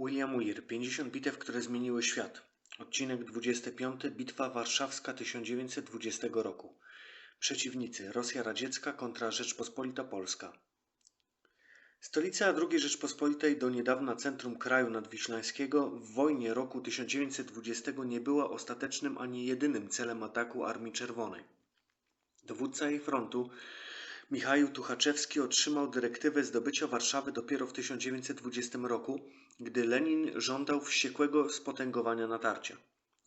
William Weir 50 bitew, które zmieniły świat. Odcinek 25. Bitwa Warszawska 1920 roku. Przeciwnicy Rosja Radziecka kontra Rzeczpospolita Polska. Stolica II Rzeczpospolitej, do niedawna centrum kraju nadwiślańskiego, w wojnie roku 1920 nie była ostatecznym ani jedynym celem ataku Armii Czerwonej. Dowódca jej frontu, Michał Tuchaczewski, otrzymał dyrektywę zdobycia Warszawy dopiero w 1920 roku, gdy Lenin żądał wściekłego spotęgowania natarcia.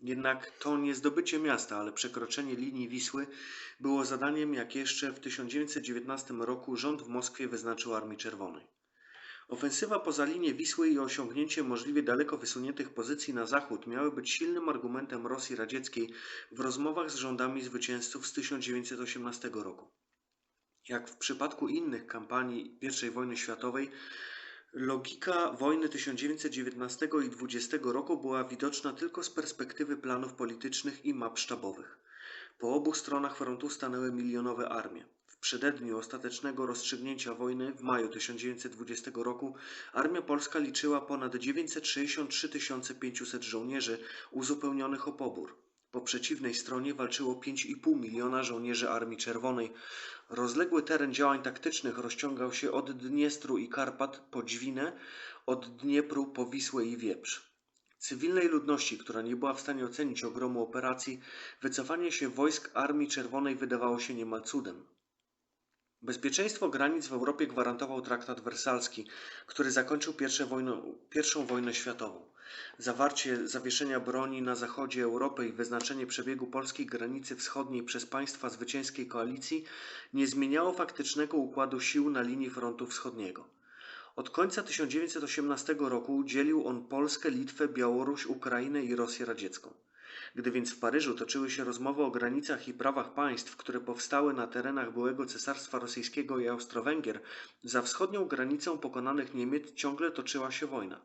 Jednak to nie zdobycie miasta, ale przekroczenie linii Wisły było zadaniem, jak jeszcze w 1919 roku rząd w Moskwie wyznaczył Armii Czerwonej. Ofensywa poza linię Wisły i osiągnięcie możliwie daleko wysuniętych pozycji na zachód miały być silnym argumentem Rosji Radzieckiej w rozmowach z rządami zwycięzców z 1918 roku. Jak w przypadku innych kampanii I wojny światowej, logika wojny 1919 i 20 roku była widoczna tylko z perspektywy planów politycznych i map sztabowych. Po obu stronach frontu stanęły milionowe armie. W przededniu ostatecznego rozstrzygnięcia wojny w maju 1920 roku armia polska liczyła ponad 963 500 żołnierzy uzupełnionych o pobór. Po przeciwnej stronie walczyło 5,5 miliona żołnierzy Armii Czerwonej. Rozległy teren działań taktycznych rozciągał się od Dniestru i Karpat po Dźwinę, od Dniepru po Wisłę i Wieprz. Cywilnej ludności, która nie była w stanie ocenić ogromu operacji, wycofanie się wojsk Armii Czerwonej wydawało się niemal cudem. Bezpieczeństwo granic w Europie gwarantował traktat wersalski, który zakończył wojnę, pierwszą wojnę światową. Zawarcie zawieszenia broni na zachodzie Europy i wyznaczenie przebiegu polskiej granicy wschodniej przez państwa zwycięskiej koalicji nie zmieniało faktycznego układu sił na linii frontu wschodniego. Od końca 1918 roku dzielił on Polskę, Litwę, Białoruś, Ukrainę i Rosję Radziecką. Gdy więc w Paryżu toczyły się rozmowy o granicach i prawach państw, które powstały na terenach byłego Cesarstwa Rosyjskiego i Austro-Węgier, za wschodnią granicą pokonanych Niemiec ciągle toczyła się wojna.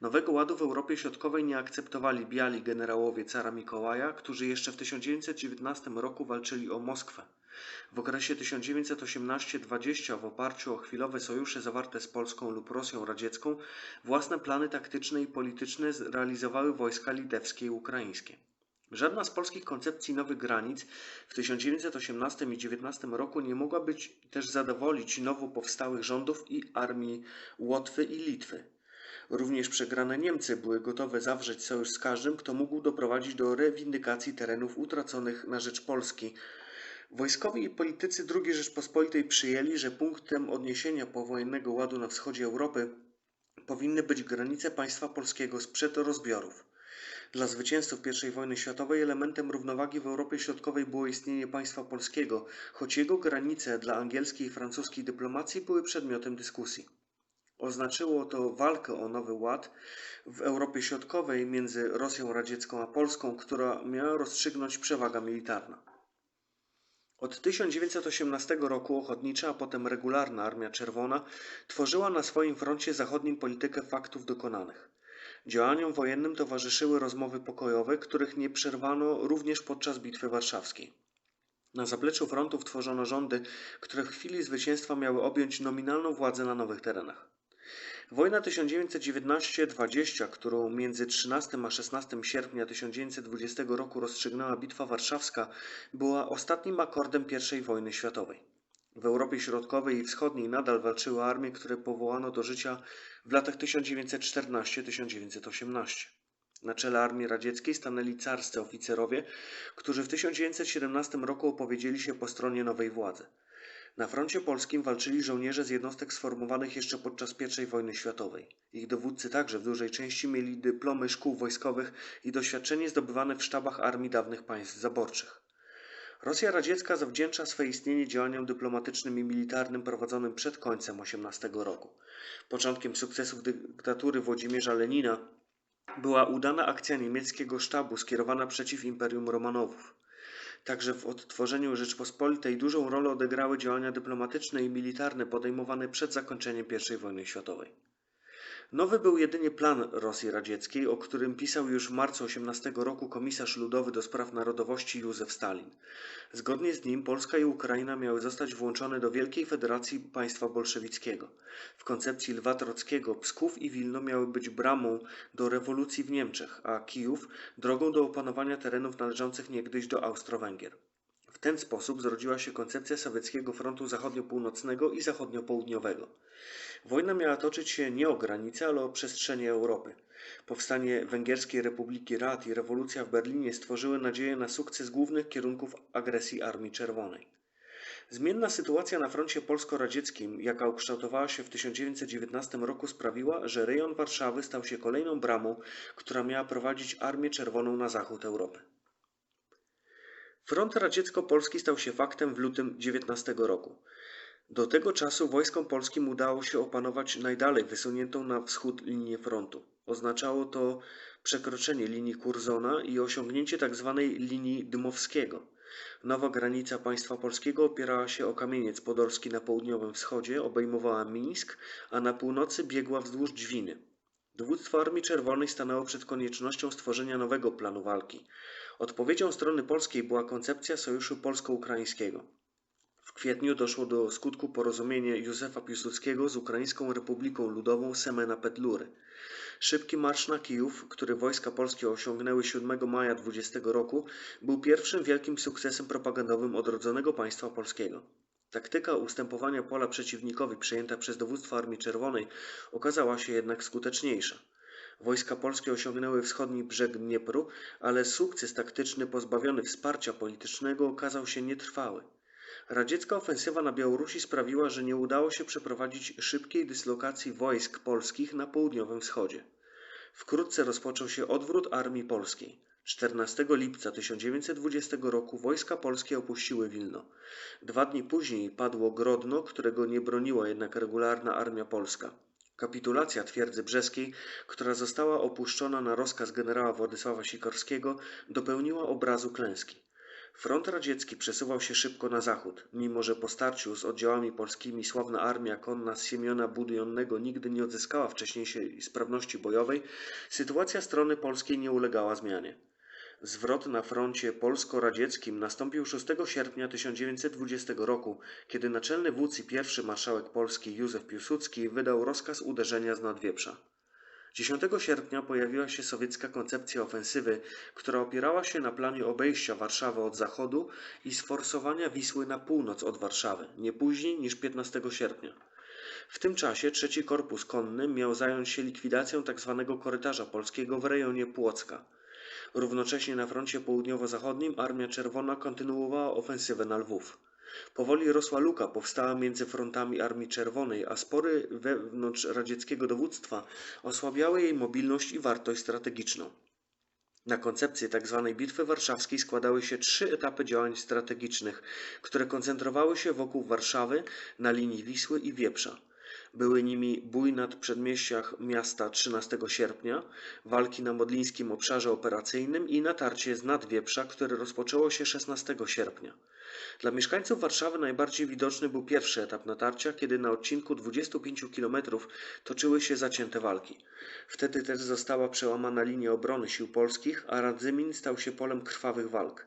Nowego ładu w Europie Środkowej nie akceptowali biali generałowie cara Mikołaja, którzy jeszcze w 1919 roku walczyli o Moskwę. W okresie 1918-20 w oparciu o chwilowe sojusze zawarte z Polską lub Rosją Radziecką własne plany taktyczne i polityczne realizowały wojska litewskie i ukraińskie. Żadna z polskich koncepcji nowych granic w 1918 i 19 roku nie mogła być też zadowolić nowo powstałych rządów i armii Łotwy i Litwy. Również przegrane Niemcy były gotowe zawrzeć sojusz z każdym, kto mógł doprowadzić do rewindykacji terenów utraconych na rzecz Polski. Wojskowi i politycy II Rzeczpospolitej przyjęli, że punktem odniesienia powojennego ładu na wschodzie Europy powinny być granice państwa polskiego sprzed rozbiorów. Dla zwycięzców I wojny światowej elementem równowagi w Europie Środkowej było istnienie państwa polskiego, choć jego granice dla angielskiej i francuskiej dyplomacji były przedmiotem dyskusji. Oznaczyło to walkę o nowy ład w Europie Środkowej między Rosją Radziecką a Polską, która miała rozstrzygnąć przewaga militarna. Od 1918 roku ochotnicza, a potem regularna Armia Czerwona tworzyła na swoim froncie zachodnim politykę faktów dokonanych. Działaniom wojennym towarzyszyły rozmowy pokojowe, których nie przerwano również podczas Bitwy Warszawskiej. Na zapleczu frontów tworzono rządy, które w chwili zwycięstwa miały objąć nominalną władzę na nowych terenach. Wojna 1919-20, którą między 13 a 16 sierpnia 1920 roku rozstrzygnęła Bitwa Warszawska, była ostatnim akordem I wojny światowej. W Europie Środkowej i Wschodniej nadal walczyły armie, które powołano do życia w latach 1914-1918. Na czele armii radzieckiej stanęli carscy oficerowie, którzy w 1917 roku opowiedzieli się po stronie nowej władzy. Na froncie polskim walczyli żołnierze z jednostek sformowanych jeszcze podczas I wojny światowej. Ich dowódcy także w dużej części mieli dyplomy szkół wojskowych i doświadczenie zdobywane w sztabach armii dawnych państw zaborczych. Rosja radziecka zawdzięcza swe istnienie działaniom dyplomatycznym i militarnym prowadzonym przed końcem XVIII roku. Początkiem sukcesów dyktatury Włodzimierza Lenina była udana akcja niemieckiego sztabu skierowana przeciw Imperium Romanowów. Także w odtworzeniu Rzeczpospolitej dużą rolę odegrały działania dyplomatyczne i militarne podejmowane przed zakończeniem I wojny światowej. Nowy był jedynie plan Rosji Radzieckiej, o którym pisał już w marcu 18 roku komisarz ludowy do spraw narodowości Józef Stalin. Zgodnie z nim Polska i Ukraina miały zostać włączone do Wielkiej Federacji Państwa Bolszewickiego. W koncepcji Lwa Trockiego Psków i Wilno miały być bramą do rewolucji w Niemczech, a Kijów drogą do opanowania terenów należących niegdyś do Austro-Węgier. W ten sposób zrodziła się koncepcja sowieckiego frontu zachodnio-północnego i zachodnio-południowego. Wojna miała toczyć się nie o granice, ale o przestrzenie Europy. Powstanie Węgierskiej Republiki Rad i rewolucja w Berlinie stworzyły nadzieję na sukces głównych kierunków agresji Armii Czerwonej. Zmienna sytuacja na froncie polsko-radzieckim, jaka ukształtowała się w 1919 roku, sprawiła, że rejon Warszawy stał się kolejną bramą, która miała prowadzić Armię Czerwoną na zachód Europy. Front radziecko-polski stał się faktem w lutym 19 roku. Do tego czasu wojskom polskim udało się opanować najdalej wysuniętą na wschód linię frontu. Oznaczało to przekroczenie linii Kurzona i osiągnięcie tzw. linii Dymowskiego. Nowa granica państwa polskiego opierała się o kamieniec podolski na południowym wschodzie, obejmowała Mińsk, a na północy biegła wzdłuż Dźwiny. Dowództwo Armii Czerwonej stanęło przed koniecznością stworzenia nowego planu walki. Odpowiedzią strony polskiej była koncepcja sojuszu polsko-ukraińskiego. W kwietniu doszło do skutku porozumienie Józefa Piłsudskiego z Ukraińską Republiką Ludową Semena Petlury. Szybki marsz na Kijów, który wojska polskie osiągnęły 7 maja 20 roku, był pierwszym wielkim sukcesem propagandowym odrodzonego państwa polskiego. Taktyka ustępowania pola przeciwnikowi przejęta przez dowództwo Armii Czerwonej okazała się jednak skuteczniejsza. Wojska polskie osiągnęły wschodni brzeg Dniepru, ale sukces taktyczny pozbawiony wsparcia politycznego okazał się nietrwały. Radziecka ofensywa na Białorusi sprawiła, że nie udało się przeprowadzić szybkiej dyslokacji wojsk polskich na południowym wschodzie. Wkrótce rozpoczął się odwrót armii polskiej. 14 lipca 1920 roku wojska polskie opuściły Wilno. Dwa dni później padło Grodno, którego nie broniła jednak regularna armia polska. Kapitulacja twierdzy brzeskiej, która została opuszczona na rozkaz generała Władysława Sikorskiego, dopełniła obrazu klęski. Front radziecki przesuwał się szybko na zachód, mimo że po starciu z oddziałami polskimi sławna armia konna Siemiona Budionnego nigdy nie odzyskała wcześniejszej sprawności bojowej, sytuacja strony polskiej nie ulegała zmianie. Zwrot na froncie polsko-radzieckim nastąpił 6 sierpnia 1920 roku, kiedy naczelny wódz i pierwszy marszałek Polski Józef Piłsudski wydał rozkaz uderzenia z Nadwieprza. 10 sierpnia pojawiła się sowiecka koncepcja ofensywy, która opierała się na planie obejścia Warszawy od zachodu i sforsowania Wisły na północ od Warszawy, nie później niż 15 sierpnia. W tym czasie trzeci korpus konny miał zająć się likwidacją tzw. korytarza polskiego w rejonie Płocka. Równocześnie na froncie południowo-zachodnim Armia Czerwona kontynuowała ofensywę na Lwów. Powoli rosła luka powstała między frontami Armii Czerwonej, a spory wewnątrz radzieckiego dowództwa osłabiały jej mobilność i wartość strategiczną. Na koncepcję tzw. Bitwy Warszawskiej składały się trzy etapy działań strategicznych, które koncentrowały się wokół Warszawy na linii Wisły i Wieprza. Były nimi bój nad przedmieściach miasta 13 sierpnia, walki na Modlińskim Obszarze Operacyjnym i natarcie z Nadwieprza, które rozpoczęło się 16 sierpnia. Dla mieszkańców Warszawy najbardziej widoczny był pierwszy etap natarcia, kiedy na odcinku 25 km toczyły się zacięte walki. Wtedy też została przełamana linia obrony sił polskich, a Radzymin stał się polem krwawych walk.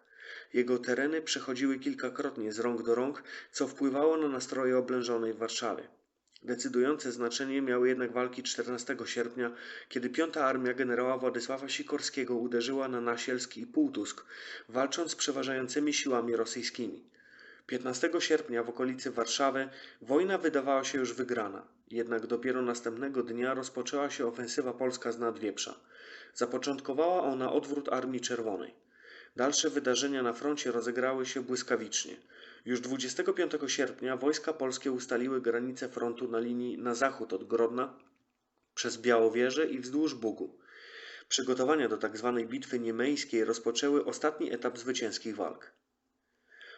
Jego tereny przechodziły kilkakrotnie z rąk do rąk, co wpływało na nastroje oblężonej Warszawy. Decydujące znaczenie miały jednak walki 14 sierpnia, kiedy piąta armia generała Władysława Sikorskiego uderzyła na Nasielski i Półtusk, walcząc z przeważającymi siłami rosyjskimi. 15 sierpnia w okolicy Warszawy wojna wydawała się już wygrana, jednak dopiero następnego dnia rozpoczęła się ofensywa polska z Nadwieprza. Zapoczątkowała ona odwrót Armii Czerwonej. Dalsze wydarzenia na froncie rozegrały się błyskawicznie. Już 25 sierpnia wojska polskie ustaliły granice frontu na linii na zachód od Grodna przez Białowieżę i wzdłuż Bugu. Przygotowania do tzw. Tak bitwy niemejskiej rozpoczęły ostatni etap zwycięskich walk.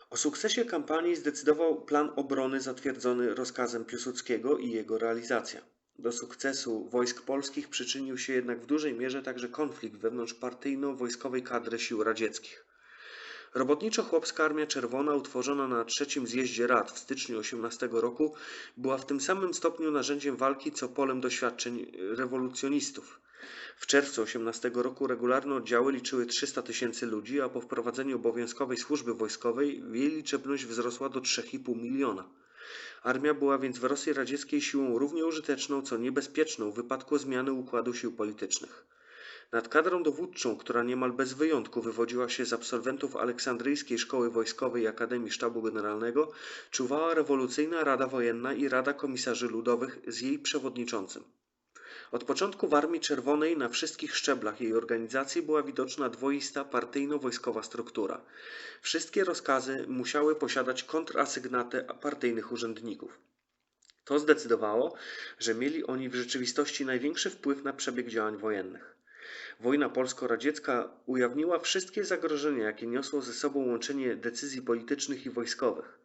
O sukcesie kampanii zdecydował plan obrony zatwierdzony rozkazem Piłsudskiego i jego realizacja. Do sukcesu wojsk polskich przyczynił się jednak w dużej mierze także konflikt wewnątrz partyjno-wojskowej kadry sił radzieckich. Robotniczo-chłopska Armia Czerwona, utworzona na trzecim zjeździe rad w styczniu 18 roku, była w tym samym stopniu narzędziem walki co polem doświadczeń rewolucjonistów. W czerwcu 18 roku regularne oddziały liczyły 300 tysięcy ludzi, a po wprowadzeniu obowiązkowej służby wojskowej jej liczebność wzrosła do 3,5 miliona. Armia była więc w Rosji Radzieckiej siłą równie użyteczną, co niebezpieczną w wypadku zmiany układu sił politycznych. Nad kadrą dowódczą, która niemal bez wyjątku wywodziła się z absolwentów Aleksandryjskiej Szkoły Wojskowej i Akademii Sztabu Generalnego, czuwała rewolucyjna Rada Wojenna i Rada Komisarzy Ludowych z jej przewodniczącym. Od początku w Armii Czerwonej na wszystkich szczeblach jej organizacji była widoczna dwoista partyjno-wojskowa struktura. Wszystkie rozkazy musiały posiadać kontrasygnatę partyjnych urzędników. To zdecydowało, że mieli oni w rzeczywistości największy wpływ na przebieg działań wojennych. Wojna polsko-radziecka ujawniła wszystkie zagrożenia, jakie niosło ze sobą łączenie decyzji politycznych i wojskowych.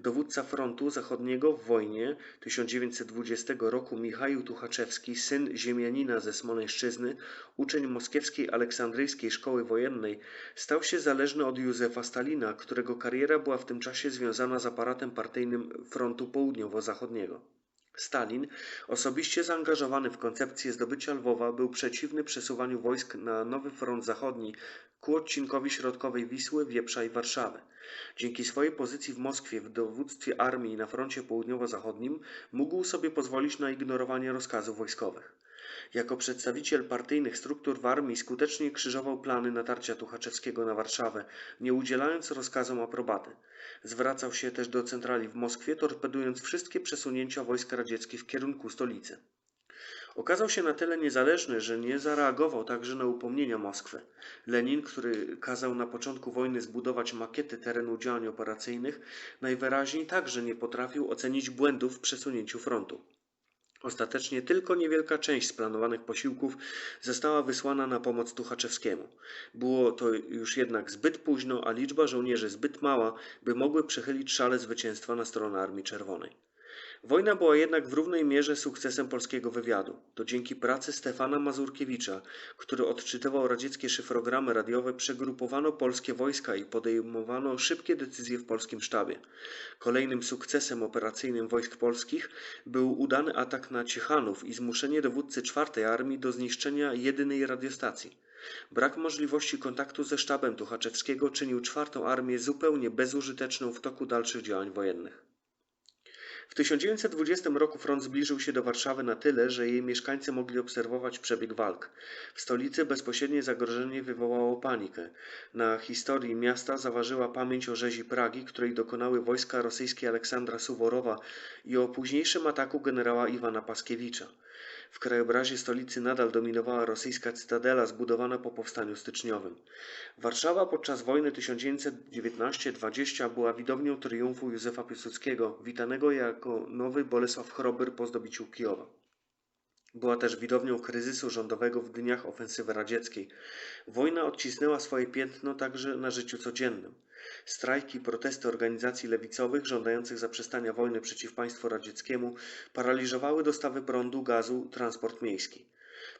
Dowódca frontu zachodniego w wojnie 1920 roku Michał Tuchaczewski, syn ziemianina ze Smoleńszczyzny, uczeń moskiewskiej Aleksandryjskiej Szkoły Wojennej, stał się zależny od Józefa Stalina, którego kariera była w tym czasie związana z aparatem partyjnym frontu południowo-zachodniego. Stalin, osobiście zaangażowany w koncepcję zdobycia Lwowa, był przeciwny przesuwaniu wojsk na nowy front zachodni ku odcinkowi środkowej Wisły, Wieprza i Warszawy. Dzięki swojej pozycji w Moskwie w dowództwie armii na froncie południowo-zachodnim mógł sobie pozwolić na ignorowanie rozkazów wojskowych. Jako przedstawiciel partyjnych struktur w armii skutecznie krzyżował plany natarcia Tuchaczewskiego na Warszawę, nie udzielając rozkazom aprobaty. Zwracał się też do centrali w Moskwie, torpedując wszystkie przesunięcia wojsk radzieckich w kierunku stolicy. Okazał się na tyle niezależny, że nie zareagował także na upomnienia Moskwy. Lenin, który kazał na początku wojny zbudować makiety terenu działań operacyjnych, najwyraźniej także nie potrafił ocenić błędów w przesunięciu frontu. Ostatecznie tylko niewielka część z planowanych posiłków została wysłana na pomoc Tuchaczewskiemu. Było to już jednak zbyt późno, a liczba żołnierzy zbyt mała, by mogły przechylić szale zwycięstwa na stronę Armii Czerwonej. Wojna była jednak w równej mierze sukcesem polskiego wywiadu. To dzięki pracy Stefana Mazurkiewicza, który odczytywał radzieckie szyfrogramy radiowe, przegrupowano polskie wojska i podejmowano szybkie decyzje w polskim sztabie. Kolejnym sukcesem operacyjnym wojsk polskich był udany atak na Ciechanów i zmuszenie dowódcy czwartej armii do zniszczenia jedynej radiostacji. Brak możliwości kontaktu ze sztabem Tuchaczewskiego czynił czwartą armię zupełnie bezużyteczną w toku dalszych działań wojennych. W 1920 roku front zbliżył się do Warszawy na tyle, że jej mieszkańcy mogli obserwować przebieg walk. W stolicy bezpośrednie zagrożenie wywołało panikę. Na historii miasta zaważyła pamięć o rzezi Pragi, której dokonały wojska rosyjskie Aleksandra Suworowa i o późniejszym ataku generała Iwana Paskiewicza. W krajobrazie stolicy nadal dominowała rosyjska cytadela zbudowana po powstaniu styczniowym. Warszawa podczas wojny 1919-20 była widownią triumfu Józefa Piłsudskiego, witanego jako nowy Bolesław Chrobry po zdobyciu Kijowa. Była też widownią kryzysu rządowego w dniach ofensywy radzieckiej. Wojna odcisnęła swoje piętno także na życiu codziennym. Strajki, protesty organizacji lewicowych żądających zaprzestania wojny przeciw państwu radzieckiemu paraliżowały dostawy prądu, gazu, transport miejski.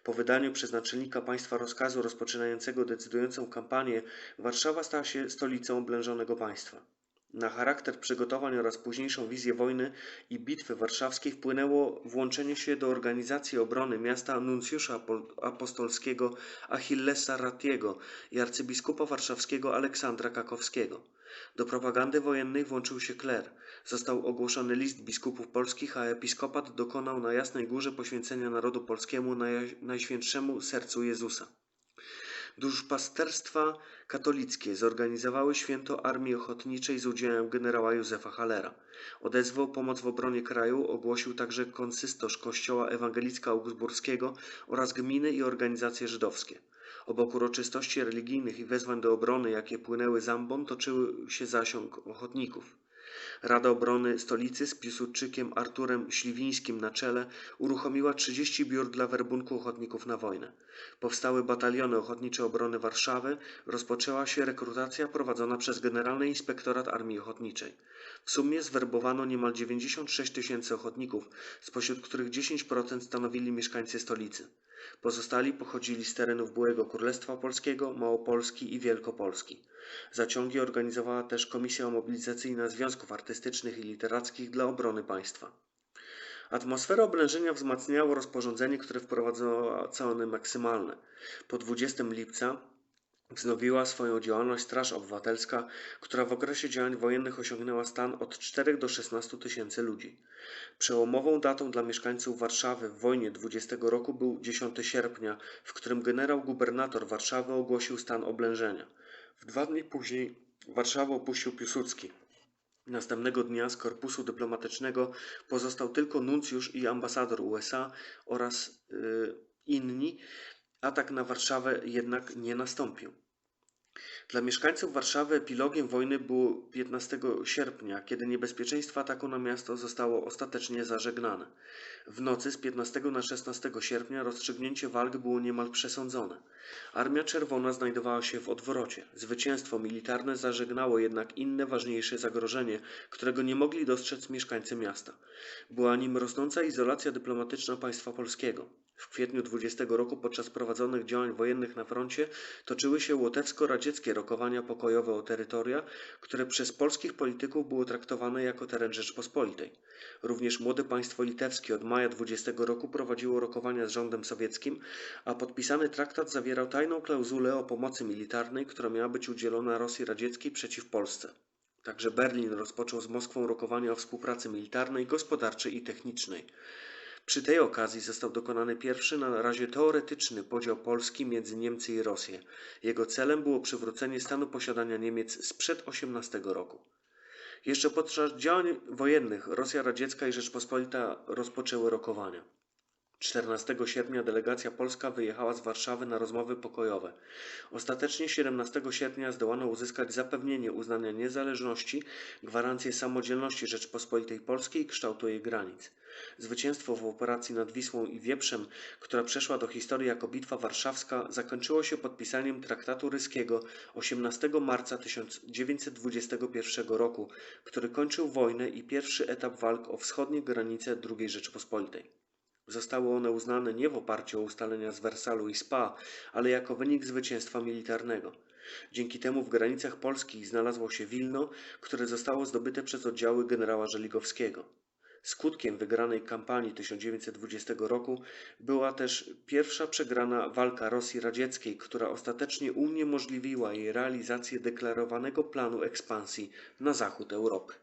Po wydaniu przez naczelnika państwa rozkazu rozpoczynającego decydującą kampanię, Warszawa stała się stolicą oblężonego państwa. Na charakter przygotowań oraz późniejszą wizję wojny i bitwy warszawskiej wpłynęło włączenie się do organizacji obrony miasta nuncjusza apostolskiego Achillesa Ratiego i arcybiskupa warszawskiego Aleksandra Kakowskiego. Do propagandy wojennej włączył się kler. Został ogłoszony list biskupów polskich, a episkopat dokonał na Jasnej Górze poświęcenia narodu polskiemu Najświętszemu Sercu Jezusa. Duszpasterstwa katolickie zorganizowały święto Armii Ochotniczej z udziałem generała Józefa Halera. Odezwę o pomoc w obronie kraju ogłosił także konsystorz Kościoła Ewangelicka Augsburskiego oraz gminy i organizacje żydowskie. Obok uroczystości religijnych i wezwań do obrony, jakie płynęły z ambon, toczył się zasiąg ochotników. Rada Obrony Stolicy z Piłsudczykiem Arturem Śliwińskim na czele uruchomiła 30 biur dla werbunku ochotników na wojnę. Powstały bataliony ochotnicze obrony Warszawy, rozpoczęła się rekrutacja prowadzona przez Generalny Inspektorat Armii Ochotniczej. W sumie zwerbowano niemal 96 tysięcy ochotników, spośród których 10% stanowili mieszkańcy stolicy. Pozostali pochodzili z terenów byłego Królestwa Polskiego, Małopolski i Wielkopolski. Zaciągi organizowała też Komisja Mobilizacyjna Związków Artystycznych i Literackich dla Obrony Państwa. Atmosferę oblężenia wzmacniało rozporządzenie, które wprowadzało ceny maksymalne. Po 20 lipca wznowiła swoją działalność Straż Obywatelska, która w okresie działań wojennych osiągnęła stan od 4 do 16 tysięcy ludzi. Przełomową datą dla mieszkańców Warszawy w wojnie 20 roku był 10 sierpnia, w którym generał gubernator Warszawy ogłosił stan oblężenia. W dwa dni później Warszawę opuścił Piłsudski. Następnego dnia z korpusu dyplomatycznego pozostał tylko nuncjusz i ambasador USA oraz yy, inni. Atak na Warszawę jednak nie nastąpił. Dla mieszkańców Warszawy epilogiem wojny było 15 sierpnia, kiedy niebezpieczeństwo ataku na miasto zostało ostatecznie zażegnane. W nocy z 15 na 16 sierpnia rozstrzygnięcie walk było niemal przesądzone. Armia Czerwona znajdowała się w odwrocie. Zwycięstwo militarne zażegnało jednak inne ważniejsze zagrożenie, którego nie mogli dostrzec mieszkańcy miasta. Była nim rosnąca izolacja dyplomatyczna państwa polskiego. W kwietniu 20 roku podczas prowadzonych działań wojennych na froncie toczyły się łotewsko-radzieckie rokowania pokojowe o terytoria, które przez polskich polityków było traktowane jako teren Rzeczpospolitej. Również młode państwo litewskie od maja 20 roku prowadziło rokowania z rządem sowieckim, a podpisany traktat zawierał tajną klauzulę o pomocy militarnej, która miała być udzielona Rosji Radzieckiej przeciw Polsce. Także Berlin rozpoczął z Moskwą rokowania o współpracy militarnej, gospodarczej i technicznej. Przy tej okazji został dokonany pierwszy, na razie teoretyczny podział Polski między Niemcy i Rosję. Jego celem było przywrócenie stanu posiadania Niemiec sprzed 18 roku. Jeszcze podczas działań wojennych Rosja Radziecka i Rzeczpospolita rozpoczęły rokowania. 14 sierpnia delegacja polska wyjechała z Warszawy na rozmowy pokojowe. Ostatecznie 17 sierpnia zdołano uzyskać zapewnienie uznania niezależności, gwarancję samodzielności Rzeczpospolitej Polskiej i kształtu jej granic. Zwycięstwo w operacji nad Wisłą i Wieprzem, która przeszła do historii jako Bitwa Warszawska, zakończyło się podpisaniem traktatu ryskiego 18 marca 1921 roku, który kończył wojnę i pierwszy etap walk o wschodnie granice II Rzeczypospolitej. Zostały one uznane nie w oparciu o ustalenia z Wersalu i Spa, ale jako wynik zwycięstwa militarnego. Dzięki temu w granicach Polski znalazło się Wilno, które zostało zdobyte przez oddziały generała Żeligowskiego. Skutkiem wygranej kampanii 1920 roku była też pierwsza przegrana walka Rosji Radzieckiej, która ostatecznie uniemożliwiła jej realizację deklarowanego planu ekspansji na zachód Europy.